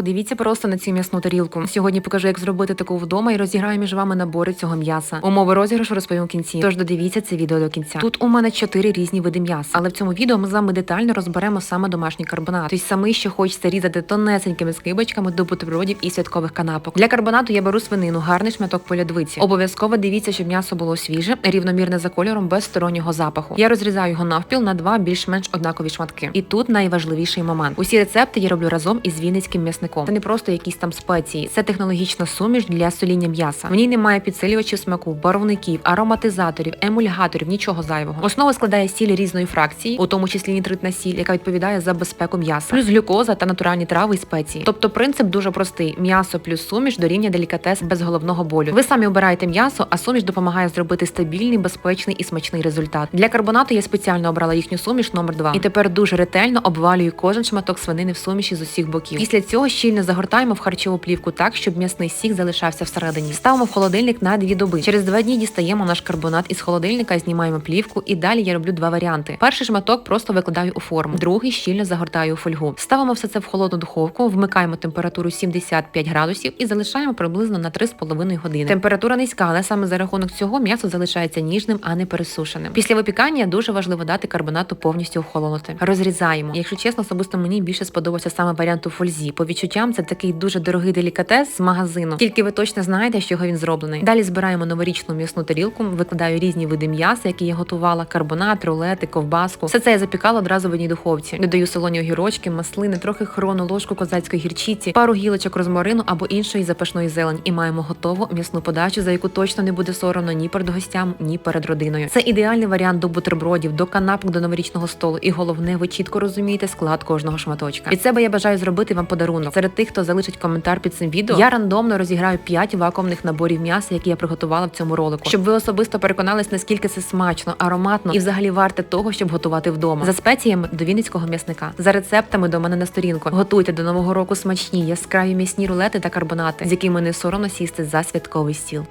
Подивіться просто на цю м'ясну тарілку. Сьогодні покажу, як зробити таку вдома і розіграю між вами набори цього м'яса. Умови розіграшу розповім в кінці. Тож додивіться це відео до кінця. Тут у мене чотири різні види м'яса, але в цьому відео ми з вами детально розберемо саме домашній карбонат. Тобто самий, що хочеться різати тонесенькими скибочками до бутербродів і святкових канапок. Для карбонату я беру свинину, гарний шматок полядвиці. Обов'язково дивіться, щоб м'ясо було свіже, рівномірне за кольором, без стороннього запаху. Я розрізаю його навпіл на два більш-менш однакові шматки. І тут найважливіший момент. Усі рецепти я роблю разом із вінницьким м'ясником. Це не просто якісь там спеції, це технологічна суміш для соління м'яса. В ній немає підсилювачів смаку, барвників, ароматизаторів, емульгаторів, нічого зайвого. Основу складає сіль різної фракції, у тому числі нітритна сіль, яка відповідає за безпеку м'яса, плюс глюкоза та натуральні трави і спеції. Тобто принцип дуже простий: м'ясо плюс суміш дорівнює делікатес без головного болю. Ви самі обираєте м'ясо, а суміш допомагає зробити стабільний, безпечний і смачний результат. Для карбонату я спеціально обрала їхню суміш номер 2 І тепер дуже ретельно обвалюю кожен шматок свинини в суміші з усіх боків. Після цього щільно загортаємо в харчову плівку так, щоб м'ясний сік залишався всередині. Ставимо в холодильник на дві доби. Через два дні дістаємо наш карбонат із холодильника, знімаємо плівку, і далі я роблю два варіанти. Перший шматок просто викладаю у форму, другий щільно загортаю у фольгу. Ставимо все це в холодну духовку, вмикаємо температуру 75 градусів і залишаємо приблизно на 3,5 години. Температура низька, але саме за рахунок цього м'ясо залишається ніжним, а не пересушеним. Після випікання дуже важливо дати карбонату повністю охолонути. Розрізаємо. Якщо чесно, особисто мені більше сподобався саме варіант у фользі. По відчуттям це такий дуже дорогий делікатес з магазину. Тільки ви точно знаєте, з чого він зроблений. Далі збираємо новорічну м'ясну тарілку, викладаю різні види м'яса, які я готувала: карбонат, рулети, ковбаску. Все це я запікала одразу в одній духовці. Додаю солоні огірочки, маслини, трохи хрону, ложку козацької гірчиці, пару гілочок розмарину або іншої запашної зелень. І маємо готову м'ясну подачу, за яку точно не буде соромно ні перед гостям, ні перед родиною. Це ідеальний варіант до бутербродів, до канапок, до новорічного столу. І головне, ви чітко розумієте склад кожного шматочка. Від себе я бажаю зробити вам подарунок. Серед тих, хто залишить коментар під цим відео, я рандомно розіграю 5 вакуумних наборів м'яса, які я приготувала в цьому ролику, щоб ви особисто переконались, наскільки це смачно, ароматно і взагалі варте того, щоб готувати вдома. За спеціями до вінницького м'ясника, за рецептами до мене на сторінку. Готуйте до нового року смачні, яскраві м'ясні рулети та карбонати, з якими не соромно сісти за святковий стіл.